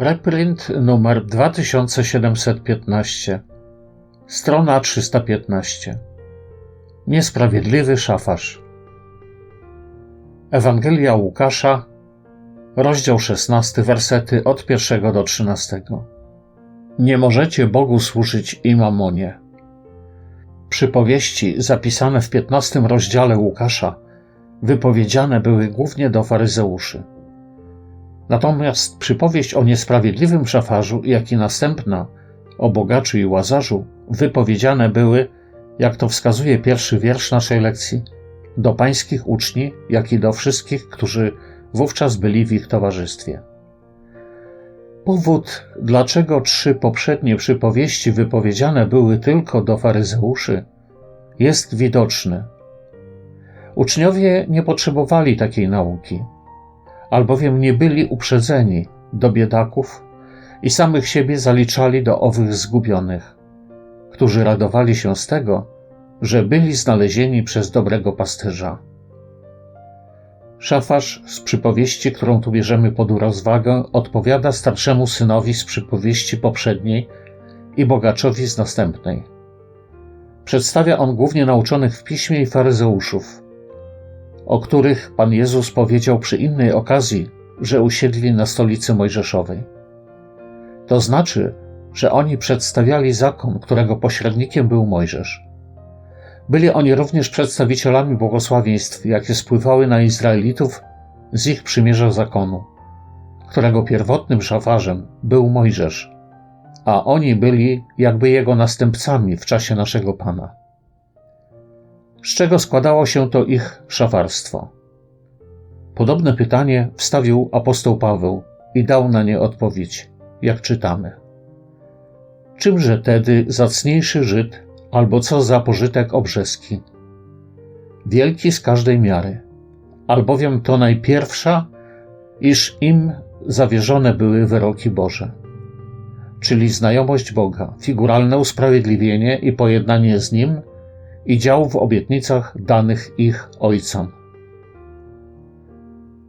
Reprint numer 2715 Strona 315 Niesprawiedliwy szafarz. Ewangelia Łukasza Rozdział 16 Wersety od pierwszego do 13 Nie możecie Bogu służyć i mamonie Przypowieści zapisane w 15 rozdziale Łukasza wypowiedziane były głównie do faryzeuszy. Natomiast przypowieść o niesprawiedliwym szafarzu, jak i następna o bogaczu i łazarzu wypowiedziane były, jak to wskazuje pierwszy wiersz naszej lekcji, do pańskich uczni, jak i do wszystkich, którzy wówczas byli w ich towarzystwie. Powód, dlaczego trzy poprzednie przypowieści wypowiedziane były tylko do faryzeuszy, jest widoczny. Uczniowie nie potrzebowali takiej nauki albowiem nie byli uprzedzeni do biedaków i samych siebie zaliczali do owych zgubionych, którzy radowali się z tego, że byli znalezieni przez dobrego pasterza. Szafarz z przypowieści, którą tu bierzemy pod rozwagę, odpowiada starszemu synowi z przypowieści poprzedniej i bogaczowi z następnej. Przedstawia on głównie nauczonych w piśmie i faryzeuszów, o których Pan Jezus powiedział przy innej okazji, że usiedli na stolicy Mojżeszowej. To znaczy, że oni przedstawiali zakon, którego pośrednikiem był Mojżesz. Byli oni również przedstawicielami błogosławieństw, jakie spływały na Izraelitów z ich przymierza zakonu, którego pierwotnym szafarzem był Mojżesz, a oni byli jakby jego następcami w czasie naszego Pana z czego składało się to ich szafarstwo. Podobne pytanie wstawił apostoł Paweł i dał na nie odpowiedź, jak czytamy. Czymże tedy zacniejszy Żyd, albo co za pożytek obrzeski? Wielki z każdej miary, albowiem to najpierwsza, iż im zawierzone były wyroki Boże, czyli znajomość Boga, figuralne usprawiedliwienie i pojednanie z Nim – i dział w obietnicach danych ich ojcom.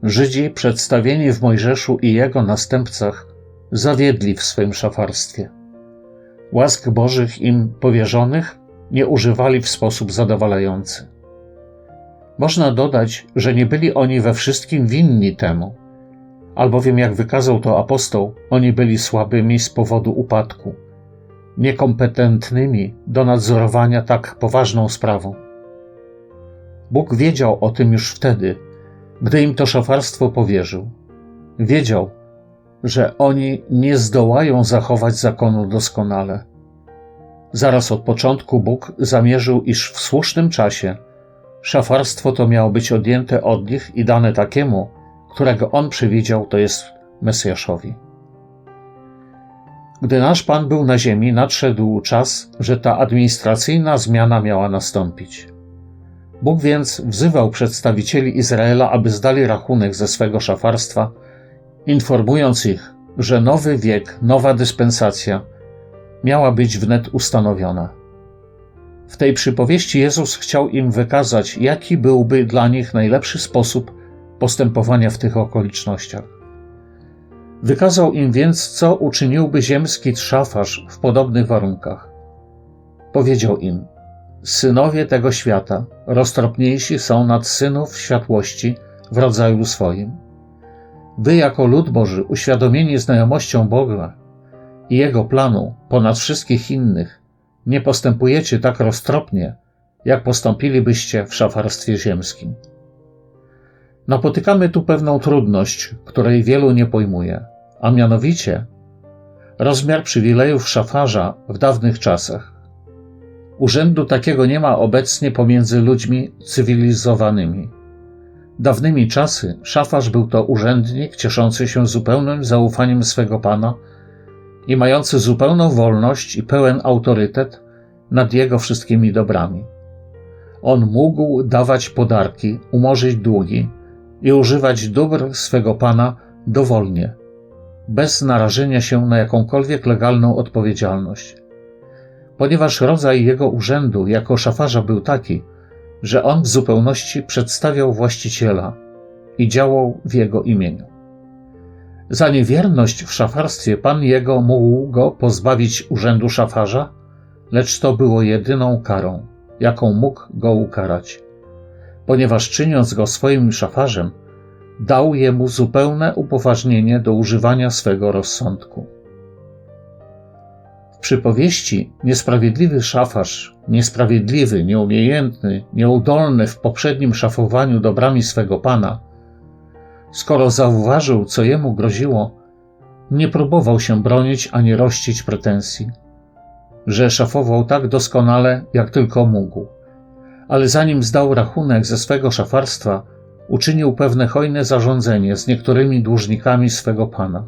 Żydzi przedstawieni w Mojżeszu i jego następcach zawiedli w swym szafarstwie. Łask Bożych im powierzonych nie używali w sposób zadowalający. Można dodać, że nie byli oni we wszystkim winni temu, albowiem, jak wykazał to apostoł, oni byli słabymi z powodu upadku niekompetentnymi do nadzorowania tak poważną sprawą. Bóg wiedział o tym już wtedy, gdy im to szafarstwo powierzył. Wiedział, że oni nie zdołają zachować zakonu doskonale. Zaraz od początku Bóg zamierzył, iż w słusznym czasie szafarstwo to miało być odjęte od nich i dane takiemu, którego On przewidział, to jest Mesjaszowi. Gdy nasz Pan był na ziemi, nadszedł czas, że ta administracyjna zmiana miała nastąpić. Bóg więc wzywał przedstawicieli Izraela, aby zdali rachunek ze swego szafarstwa, informując ich, że nowy wiek, nowa dyspensacja miała być wnet ustanowiona. W tej przypowieści Jezus chciał im wykazać, jaki byłby dla nich najlepszy sposób postępowania w tych okolicznościach. Wykazał im więc, co uczyniłby ziemski trzafarz w podobnych warunkach. Powiedział im: Synowie tego świata roztropniejsi są nad synów światłości w rodzaju swoim. Wy, jako lud Boży, uświadomieni znajomością Boga i Jego planu ponad wszystkich innych, nie postępujecie tak roztropnie, jak postąpilibyście w szafarstwie ziemskim. Napotykamy tu pewną trudność, której wielu nie pojmuje, a mianowicie rozmiar przywilejów szafarza w dawnych czasach. Urzędu takiego nie ma obecnie pomiędzy ludźmi cywilizowanymi. Dawnymi czasy szafarz był to urzędnik cieszący się zupełnym zaufaniem swego pana i mający zupełną wolność i pełen autorytet nad jego wszystkimi dobrami. On mógł dawać podarki, umorzyć długi, i używać dóbr swego Pana dowolnie, bez narażenia się na jakąkolwiek legalną odpowiedzialność. Ponieważ rodzaj jego urzędu jako szafarza był taki, że on w zupełności przedstawiał właściciela i działał w jego imieniu. Za niewierność w szafarstwie pan jego mógł go pozbawić urzędu szafarza, lecz to było jedyną karą, jaką mógł go ukarać, ponieważ czyniąc go swoim szafarzem, dał jemu zupełne upoważnienie do używania swego rozsądku. W przypowieści niesprawiedliwy szafarz, niesprawiedliwy, nieumiejętny, nieudolny w poprzednim szafowaniu dobrami swego pana, skoro zauważył, co jemu groziło, nie próbował się bronić ani rościć pretensji, że szafował tak doskonale, jak tylko mógł. Ale zanim zdał rachunek ze swego szafarstwa, uczynił pewne hojne zarządzenie z niektórymi dłużnikami swego pana.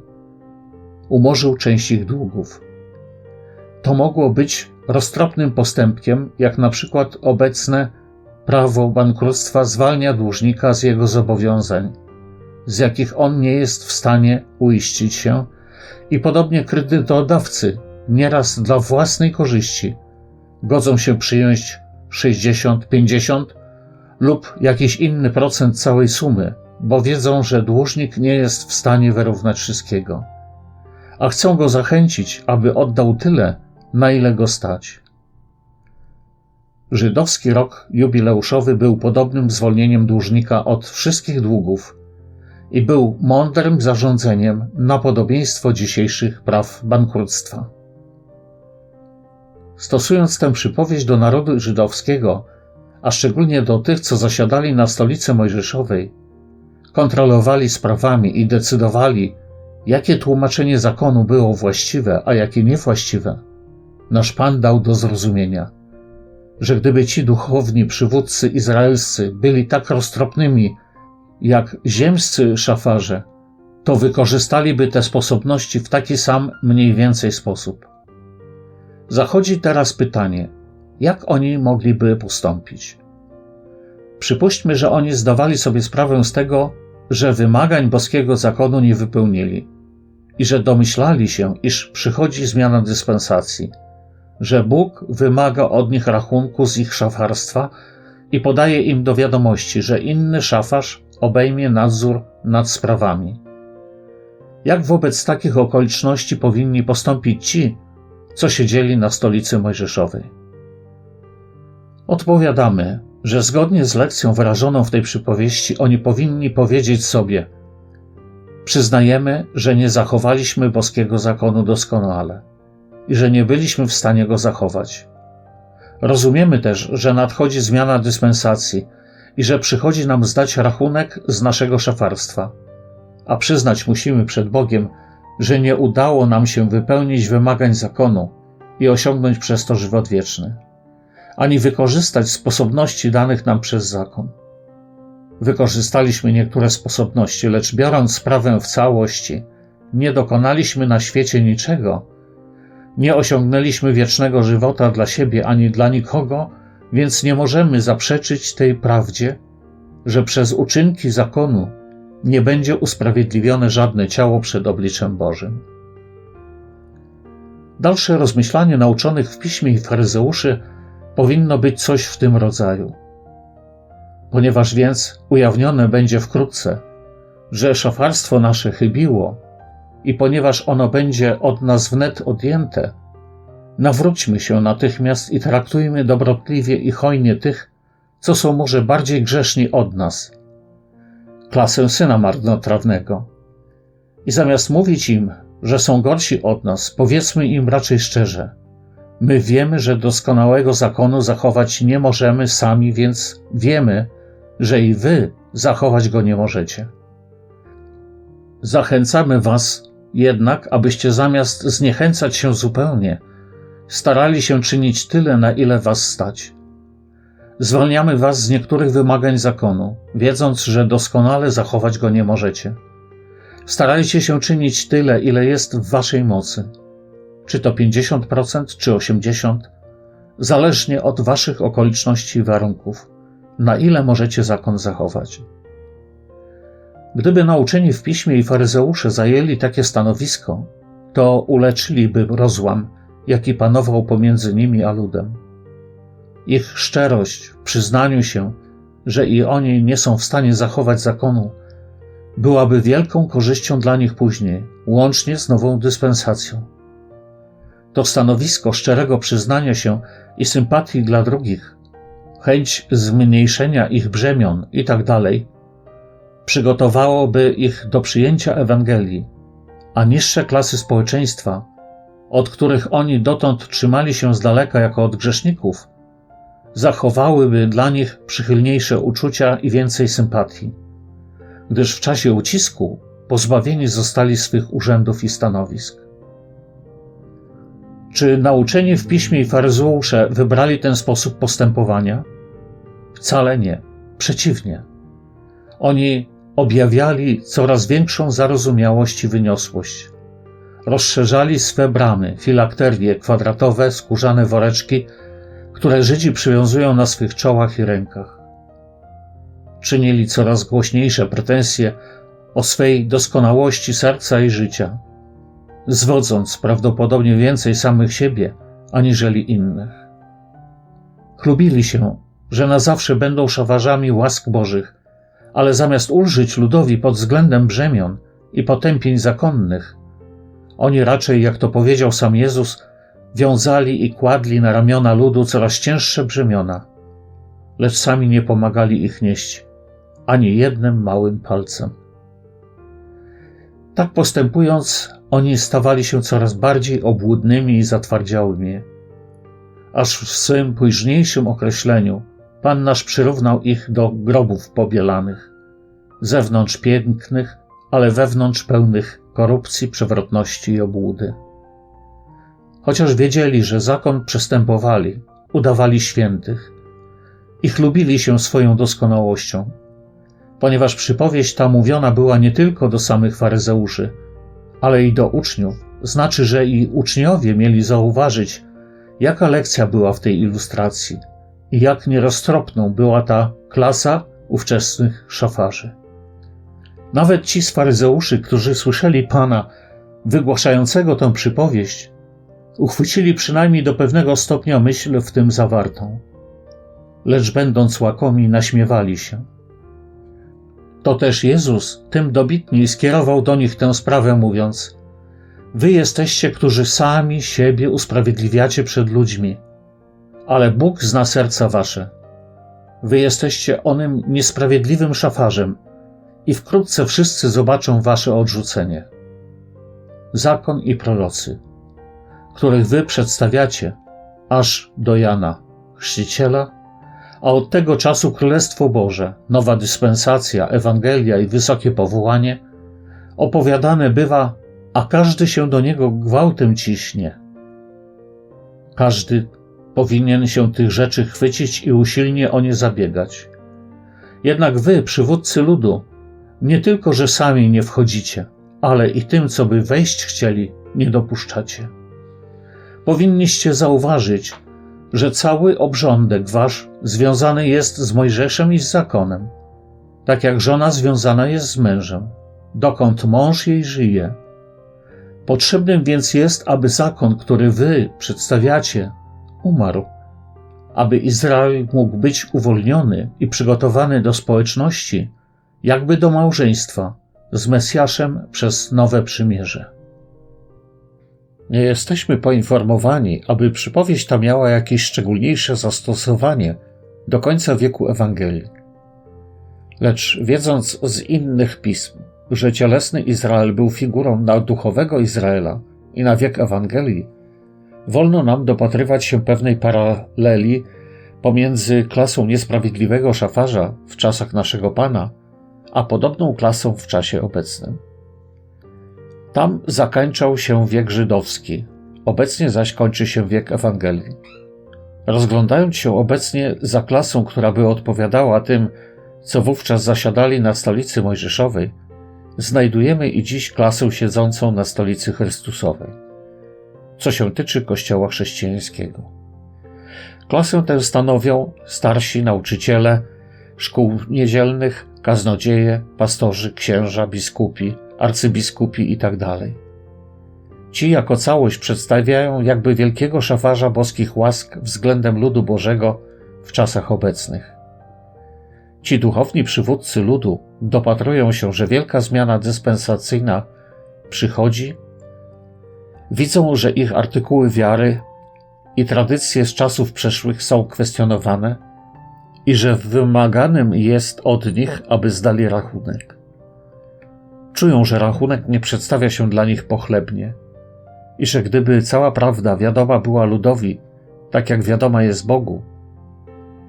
Umorzył część ich długów. To mogło być roztropnym postępkiem, jak na przykład obecne prawo bankructwa zwalnia dłużnika z jego zobowiązań, z jakich on nie jest w stanie uiścić się, i podobnie kredytodawcy nieraz dla własnej korzyści godzą się przyjąć 60, 50 lub jakiś inny procent całej sumy, bo wiedzą, że dłużnik nie jest w stanie wyrównać wszystkiego, a chcą go zachęcić, aby oddał tyle, na ile go stać. Żydowski rok jubileuszowy był podobnym zwolnieniem dłużnika od wszystkich długów i był mądrym zarządzeniem na podobieństwo dzisiejszych praw bankructwa. Stosując tę przypowieść do narodu żydowskiego, a szczególnie do tych, co zasiadali na stolicy mojżeszowej, kontrolowali sprawami i decydowali, jakie tłumaczenie zakonu było właściwe, a jakie niewłaściwe, nasz Pan dał do zrozumienia, że gdyby ci duchowni przywódcy izraelscy byli tak roztropnymi, jak ziemscy szafarze, to wykorzystaliby te sposobności w taki sam mniej więcej sposób. Zachodzi teraz pytanie, jak oni mogliby postąpić? Przypuśćmy, że oni zdawali sobie sprawę z tego, że wymagań boskiego zakonu nie wypełnili i że domyślali się, iż przychodzi zmiana dyspensacji, że Bóg wymaga od nich rachunku z ich szafarstwa i podaje im do wiadomości, że inny szafarz obejmie nadzór nad sprawami. Jak wobec takich okoliczności powinni postąpić ci, co siedzieli na stolicy Mojżeszowej? Odpowiadamy, że zgodnie z lekcją wyrażoną w tej przypowieści oni powinni powiedzieć sobie: Przyznajemy, że nie zachowaliśmy boskiego zakonu doskonale i że nie byliśmy w stanie go zachować. Rozumiemy też, że nadchodzi zmiana dyspensacji i że przychodzi nam zdać rachunek z naszego szafarstwa, a przyznać musimy przed Bogiem, że nie udało nam się wypełnić wymagań zakonu i osiągnąć przez to żywot wieczny, ani wykorzystać sposobności danych nam przez zakon. Wykorzystaliśmy niektóre sposobności, lecz biorąc sprawę w całości, nie dokonaliśmy na świecie niczego, nie osiągnęliśmy wiecznego żywota dla siebie ani dla nikogo, więc nie możemy zaprzeczyć tej prawdzie, że przez uczynki zakonu nie będzie usprawiedliwione żadne ciało przed obliczem Bożym. Dalsze rozmyślanie nauczonych w piśmie i faryzeuszy powinno być coś w tym rodzaju. Ponieważ więc ujawnione będzie wkrótce, że szafarstwo nasze chybiło i ponieważ ono będzie od nas wnet odjęte, nawróćmy się natychmiast i traktujmy dobrotliwie i hojnie tych, co są może bardziej grzeszni od nas, klasę syna marnotrawnego. I zamiast mówić im, że są gorsi od nas, powiedzmy im raczej szczerze: My wiemy, że doskonałego zakonu zachować nie możemy sami, więc wiemy, że i wy zachować go nie możecie. Zachęcamy was jednak, abyście zamiast zniechęcać się zupełnie, starali się czynić tyle, na ile was stać. Zwalniamy was z niektórych wymagań zakonu, wiedząc, że doskonale zachować go nie możecie. Starajcie się czynić tyle, ile jest w waszej mocy. Czy to 50%, czy 80%, zależnie od waszych okoliczności i warunków, na ile możecie zakon zachować. Gdyby nauczeni w piśmie i faryzeusze zajęli takie stanowisko, to uleczyliby rozłam, jaki panował pomiędzy nimi a ludem. Ich szczerość w przyznaniu się, że i oni nie są w stanie zachować zakonu, byłaby wielką korzyścią dla nich później, łącznie z nową dyspensacją. To stanowisko szczerego przyznania się i sympatii dla drugich, chęć zmniejszenia ich brzemion itd., tak przygotowałoby ich do przyjęcia Ewangelii, a niższe klasy społeczeństwa, od których oni dotąd trzymali się z daleka jako od grzeszników, zachowałyby dla nich przychylniejsze uczucia i więcej sympatii, gdyż w czasie ucisku pozbawieni zostali swych urzędów i stanowisk. Czy nauczeni w piśmie i faryzeusze wybrali ten sposób postępowania? Wcale nie. Przeciwnie. Oni objawiali coraz większą zarozumiałość i wyniosłość. Rozszerzali swe bramy, filakterie kwadratowe, skórzane woreczki, które Żydzi przywiązują na swych czołach i rękach. Czynili coraz głośniejsze pretensje o swej doskonałości serca i życia, zwodząc prawdopodobnie więcej samych siebie aniżeli innych. Chlubili się, że na zawsze będą szawarzami łask Bożych, ale zamiast ulżyć ludowi pod względem brzemion i potępień zakonnych, oni raczej, jak to powiedział sam Jezus, wiązali i kładli na ramiona ludu coraz cięższe brzemiona, lecz sami nie pomagali ich nieść ani jednym małym palcem. Tak postępując, oni stawali się coraz bardziej obłudnymi i zatwardziałymi, aż w swym późniejszym określeniu Pan nasz przyrównał ich do grobów pobielanych, zewnątrz pięknych, ale wewnątrz pełnych korupcji, przewrotności i obłudy. Chociaż wiedzieli, że zakon przestępowali, udawali świętych i chlubili się swoją doskonałością, ponieważ przypowieść ta mówiona była nie tylko do samych faryzeuszy, ale i do uczniów, znaczy, że i uczniowie mieli zauważyć, jaka lekcja była w tej ilustracji i jak nieroztropną była ta klasa ówczesnych szafarzy. Nawet ci z faryzeuszy, którzy słyszeli Pana wygłaszającego tę przypowieść, uchwycili przynajmniej do pewnego stopnia myśl w tym zawartą, lecz będąc łakomi, naśmiewali się. To też Jezus tym dobitniej skierował do nich tę sprawę, mówiąc: Wy jesteście, którzy sami siebie usprawiedliwiacie przed ludźmi, ale Bóg zna serca wasze. Wy jesteście onym niesprawiedliwym szafarzem, i wkrótce wszyscy zobaczą wasze odrzucenie. Zakon i prorocy, których wy przedstawiacie, aż do Jana, chrzciciela, a od tego czasu Królestwo Boże, nowa dyspensacja, Ewangelia i wysokie powołanie, opowiadane bywa, a każdy się do niego gwałtem ciśnie. Każdy powinien się tych rzeczy chwycić i usilnie o nie zabiegać. Jednak wy, przywódcy ludu, nie tylko, że sami nie wchodzicie, ale i tym, co by wejść chcieli, nie dopuszczacie. Powinniście zauważyć, że cały obrządek wasz związany jest z Mojżeszem i z zakonem, tak jak żona związana jest z mężem, dokąd mąż jej żyje. Potrzebnym więc jest, aby zakon, który wy przedstawiacie, umarł, aby Izrael mógł być uwolniony i przygotowany do społeczności, jakby do małżeństwa z Mesjaszem przez nowe przymierze. Nie jesteśmy poinformowani, aby przypowieść ta miała jakieś szczególniejsze zastosowanie do końca wieku Ewangelii. Lecz wiedząc z innych pism, że cielesny Izrael był figurą na duchowego Izraela i na wiek Ewangelii, wolno nam dopatrywać się pewnej paraleli pomiędzy klasą niesprawiedliwego szafarza w czasach naszego Pana, a podobną klasą w czasie obecnym. Tam zakańczał się wiek żydowski, obecnie zaś kończy się wiek Ewangelii. Rozglądając się obecnie za klasą, która by odpowiadała tym, co wówczas zasiadali na stolicy mojżeszowej, znajdujemy i dziś klasę siedzącą na stolicy Chrystusowej, co się tyczy Kościoła chrześcijańskiego. Klasę tę stanowią starsi nauczyciele szkół niedzielnych, kaznodzieje, pastorzy, księża, biskupi, arcybiskupi itd. Tak Ci jako całość przedstawiają jakby wielkiego szafarza boskich łask względem ludu Bożego w czasach obecnych. ci duchowni przywódcy ludu dopatrują się, że wielka zmiana dyspensacyjna przychodzi, widzą, że ich artykuły wiary i tradycje z czasów przeszłych są kwestionowane i że wymaganym jest od nich, aby zdali rachunek. Czują, że rachunek nie przedstawia się dla nich pochlebnie i że gdyby cała prawda wiadoma była ludowi, tak jak wiadoma jest Bogu,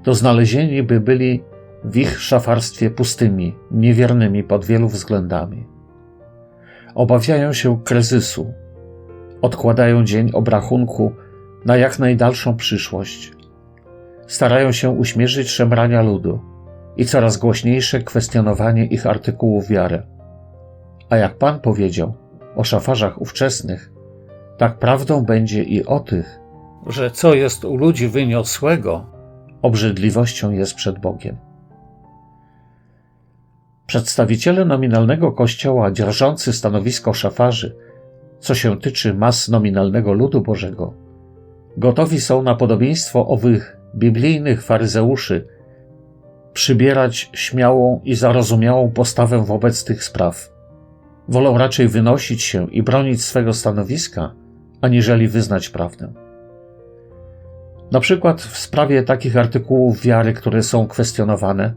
to znalezieni by byli w ich szafarstwie pustymi, niewiernymi pod wielu względami. Obawiają się kryzysu, odkładają dzień obrachunku na jak najdalszą przyszłość. Starają się uśmierzyć szemrania ludu i coraz głośniejsze kwestionowanie ich artykułów wiary. A jak Pan powiedział o szafarzach ówczesnych, tak prawdą będzie i o tych, że co jest u ludzi wyniosłego, obrzydliwością jest przed Bogiem. Przedstawiciele nominalnego kościoła dzierżący stanowisko szafarzy, co się tyczy mas nominalnego ludu Bożego, gotowi są na podobieństwo owych biblijnych faryzeuszy przybierać śmiałą i zarozumiałą postawę wobec tych spraw. Wolą raczej wynosić się i bronić swego stanowiska, aniżeli wyznać prawdę. Na przykład w sprawie takich artykułów wiary, które są kwestionowane,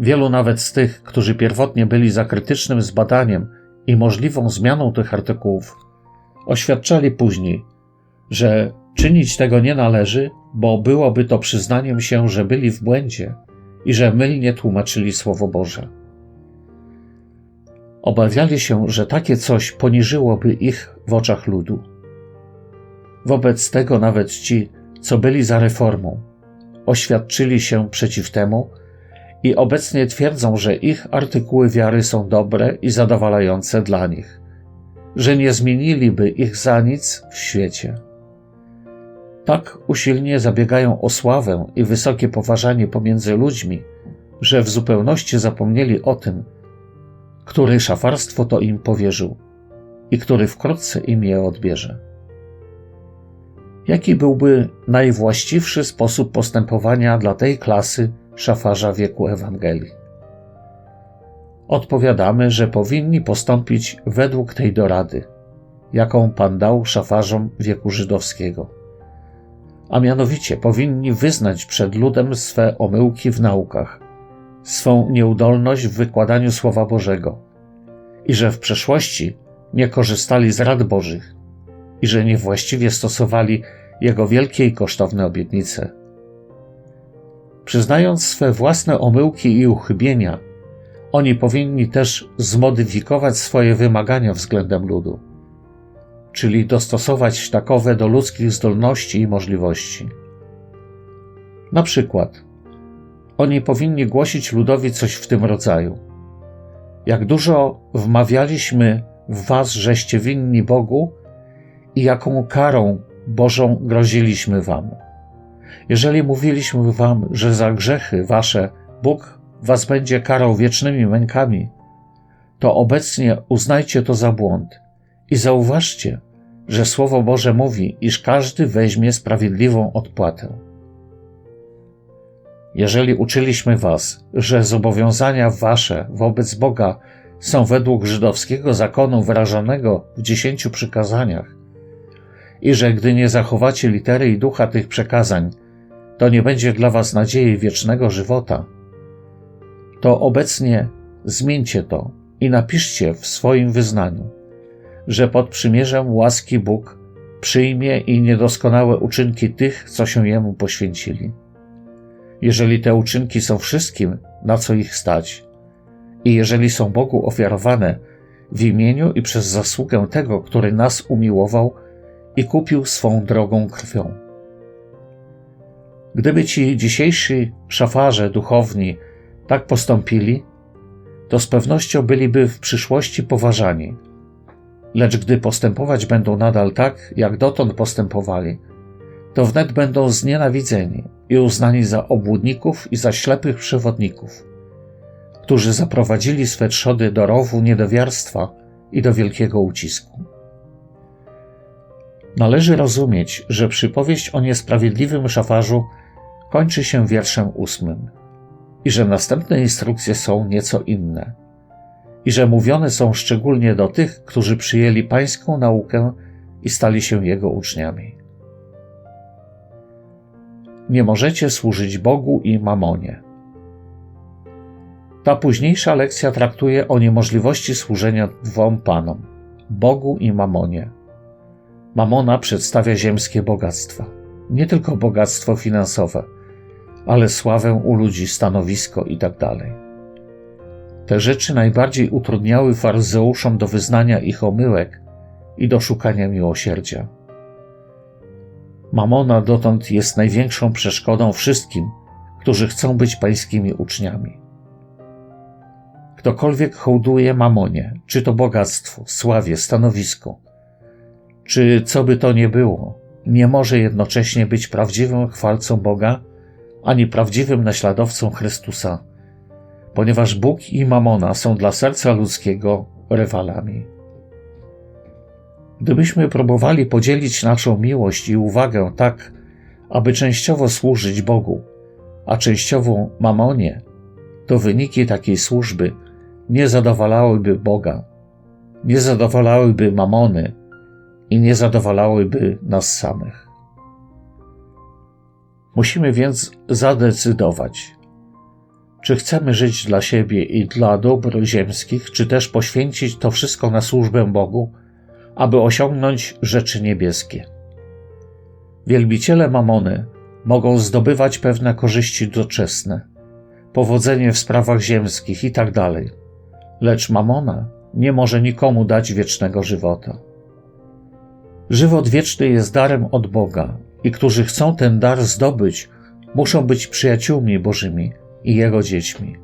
wielu nawet z tych, którzy pierwotnie byli za krytycznym zbadaniem i możliwą zmianą tych artykułów, oświadczali później, że czynić tego nie należy, bo byłoby to przyznaniem się, że byli w błędzie i że mylnie tłumaczyli Słowo Boże. Obawiali się, że takie coś poniżyłoby ich w oczach ludu. Wobec tego nawet ci, co byli za reformą, oświadczyli się przeciw temu i obecnie twierdzą, że ich artykuły wiary są dobre i zadowalające dla nich, że nie zmieniliby ich za nic w świecie. Tak usilnie zabiegają o sławę i wysokie poważanie pomiędzy ludźmi, że w zupełności zapomnieli o tym, który szafarstwo to im powierzył i który wkrótce im je odbierze. Jaki byłby najwłaściwszy sposób postępowania dla tej klasy szafarza wieku Ewangelii? Odpowiadamy, że powinni postąpić według tej dorady, jaką Pan dał szafarzom wieku żydowskiego. A mianowicie powinni wyznać przed ludem swe omyłki w naukach, swą nieudolność w wykładaniu Słowa Bożego i że w przeszłości nie korzystali z rad Bożych i że niewłaściwie stosowali jego wielkie i kosztowne obietnice. Przyznając swe własne omyłki i uchybienia, oni powinni też zmodyfikować swoje wymagania względem ludu, czyli dostosować takowe do ludzkich zdolności i możliwości. Na przykład, oni powinni głosić ludowi coś w tym rodzaju. Jak dużo wmawialiśmy w was, żeście winni Bogu i jaką karą Bożą groziliśmy wam. Jeżeli mówiliśmy wam, że za grzechy wasze Bóg was będzie karał wiecznymi mękami, to obecnie uznajcie to za błąd i zauważcie, że Słowo Boże mówi, iż każdy weźmie sprawiedliwą odpłatę. Jeżeli uczyliśmy was, że zobowiązania wasze wobec Boga są według żydowskiego zakonu wyrażonego w dziesięciu przykazaniach, i że gdy nie zachowacie litery i ducha tych przekazań, to nie będzie dla was nadziei wiecznego żywota, to obecnie zmieńcie to i napiszcie w swoim wyznaniu, że pod przymierzem łaski Bóg przyjmie i niedoskonałe uczynki tych, co się Jemu poświęcili. Jeżeli te uczynki są wszystkim, na co ich stać, i jeżeli są Bogu ofiarowane w imieniu i przez zasługę tego, który nas umiłował i kupił swą drogą krwią. Gdyby ci dzisiejsi szafarze duchowni tak postąpili, to z pewnością byliby w przyszłości poważani. Lecz gdy postępować będą nadal tak, jak dotąd postępowali, to wnet będą znienawidzeni i uznani za obłudników i za ślepych przewodników, którzy zaprowadzili swe trzody do rowu niedowiarstwa i do wielkiego ucisku. Należy rozumieć, że przypowieść o niesprawiedliwym szafarzu kończy się wierszem ósmym. i że następne instrukcje są nieco inne, i że mówione są szczególnie do tych, którzy przyjęli pańską naukę i stali się jego uczniami. Nie możecie służyć Bogu i mamonie. Ta późniejsza lekcja traktuje o niemożliwości służenia dwom panom Bogu i mamonie. Mamona przedstawia ziemskie bogactwa, nie tylko bogactwo finansowe, ale sławę u ludzi, stanowisko itd. Tak Te rzeczy najbardziej utrudniały faryzeuszom do wyznania ich omyłek i do szukania miłosierdzia. Mamona dotąd jest największą przeszkodą wszystkim, którzy chcą być pańskimi uczniami. Ktokolwiek hołduje mamonie, czy to bogactwo, sławie, stanowisku, czy co by to nie było, nie może jednocześnie być prawdziwym chwalcą Boga ani prawdziwym naśladowcą Chrystusa, ponieważ Bóg i mamona są dla serca ludzkiego rywalami. Gdybyśmy próbowali podzielić naszą miłość i uwagę tak, aby częściowo służyć Bogu, a częściowo mamonie, to wyniki takiej służby nie zadowalałyby Boga, nie zadowalałyby mamony i nie zadowalałyby nas samych. Musimy więc zadecydować, czy chcemy żyć dla siebie i dla dóbr ziemskich, czy też poświęcić to wszystko na służbę Bogu, aby osiągnąć rzeczy niebieskie. Wielbiciele mamony mogą zdobywać pewne korzyści doczesne, powodzenie w sprawach ziemskich itd., tak lecz mamona nie może nikomu dać wiecznego żywota. Żywot wieczny jest darem od Boga i którzy chcą ten dar zdobyć, muszą być przyjaciółmi Bożymi i Jego dziećmi.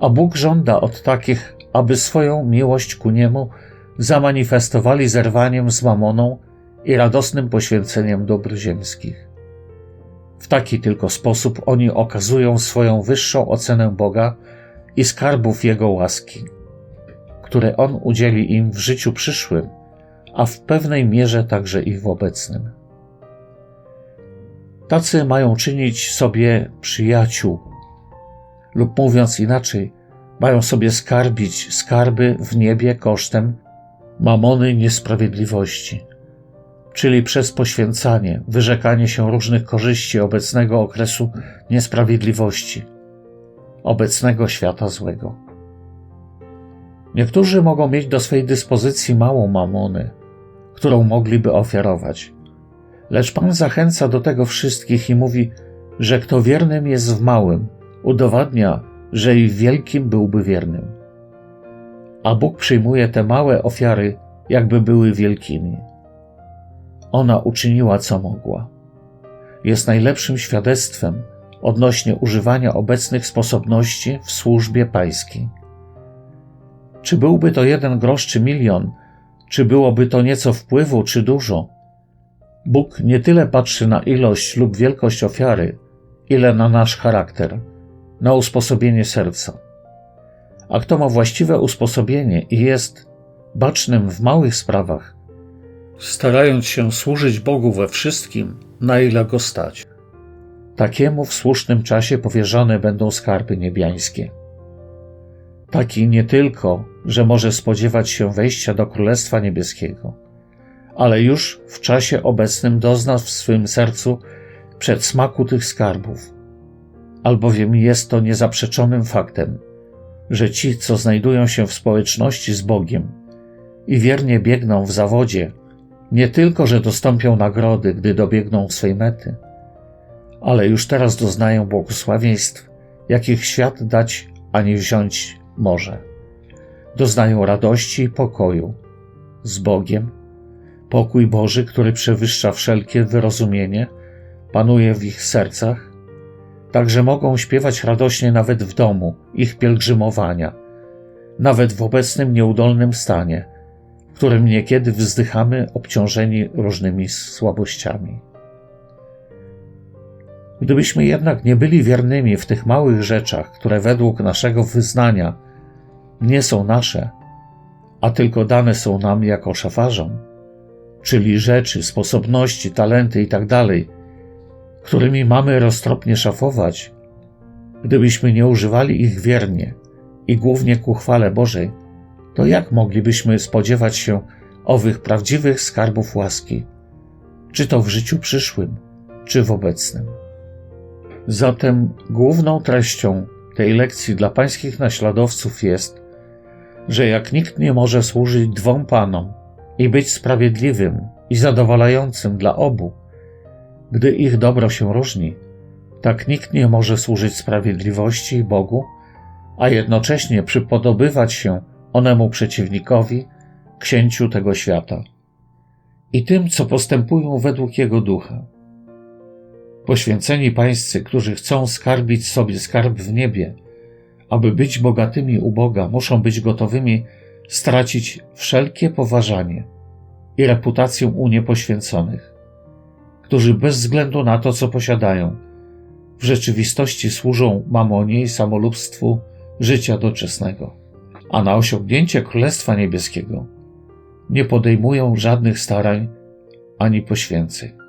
A Bóg żąda od takich, aby swoją miłość ku Niemu zamanifestowali zerwaniem z mamoną i radosnym poświęceniem dóbr ziemskich. W taki tylko sposób oni okazują swoją wyższą ocenę Boga i skarbów Jego łaski, które On udzieli im w życiu przyszłym, a w pewnej mierze także i w obecnym. Tacy mają czynić sobie przyjaciół, lub mówiąc inaczej, mają sobie skarbić skarby w niebie kosztem mamony niesprawiedliwości, czyli przez poświęcanie, wyrzekanie się różnych korzyści obecnego okresu niesprawiedliwości, obecnego świata złego. Niektórzy mogą mieć do swej dyspozycji małą mamony, którą mogliby ofiarować. Lecz Pan zachęca do tego wszystkich i mówi, że kto wiernym jest w małym, udowadnia, że i w wielkim byłby wiernym a Bóg przyjmuje te małe ofiary, jakby były wielkimi. Ona uczyniła, co mogła. Jest najlepszym świadectwem odnośnie używania obecnych sposobności w służbie pańskiej. Czy byłby to jeden grosz czy milion, czy byłoby to nieco wpływu, czy dużo, Bóg nie tyle patrzy na ilość lub wielkość ofiary, ile na nasz charakter, na usposobienie serca a kto ma właściwe usposobienie i jest bacznym w małych sprawach, starając się służyć Bogu we wszystkim, na ile go stać. Takiemu w słusznym czasie powierzone będą skarby niebiańskie. Taki nie tylko, że może spodziewać się wejścia do Królestwa Niebieskiego, ale już w czasie obecnym dozna w swym sercu przedsmaku tych skarbów, albowiem jest to niezaprzeczonym faktem, że ci, co znajdują się w społeczności z Bogiem i wiernie biegną w zawodzie, nie tylko, że dostąpią nagrody, gdy dobiegną swej mety, ale już teraz doznają błogosławieństw, jakich świat dać ani wziąć może. Doznają radości i pokoju z Bogiem. Pokój Boży, który przewyższa wszelkie wyrozumienie, panuje w ich sercach Także mogą śpiewać radośnie nawet w domu ich pielgrzymowania, nawet w obecnym nieudolnym stanie, w którym niekiedy wzdychamy obciążeni różnymi słabościami. Gdybyśmy jednak nie byli wiernymi w tych małych rzeczach, które według naszego wyznania nie są nasze, a tylko dane są nam jako szafarzom, czyli rzeczy, sposobności, talenty itd., tak którymi mamy roztropnie szafować, Gdybyśmy nie używali ich wiernie i głównie ku chwale Bożej, to jak moglibyśmy spodziewać się owych prawdziwych skarbów łaski, czy to w życiu przyszłym, czy w obecnym? Zatem główną treścią tej lekcji dla pańskich naśladowców jest, że jak nikt nie może służyć dwom panom i być sprawiedliwym i zadowalającym dla obu, gdy ich dobro się różni, tak nikt nie może służyć sprawiedliwości i Bogu, a jednocześnie przypodobywać się onemu przeciwnikowi, księciu tego świata i tym, co postępują według jego ducha. Poświęceni pańscy, którzy chcą skarbić sobie skarb w niebie, aby być bogatymi u Boga, muszą być gotowymi stracić wszelkie poważanie i reputację u niepoświęconych, którzy bez względu na to, co posiadają, w rzeczywistości służą mamonie i samolubstwu życia doczesnego, a na osiągnięcie Królestwa Niebieskiego nie podejmują żadnych starań ani poświęceń.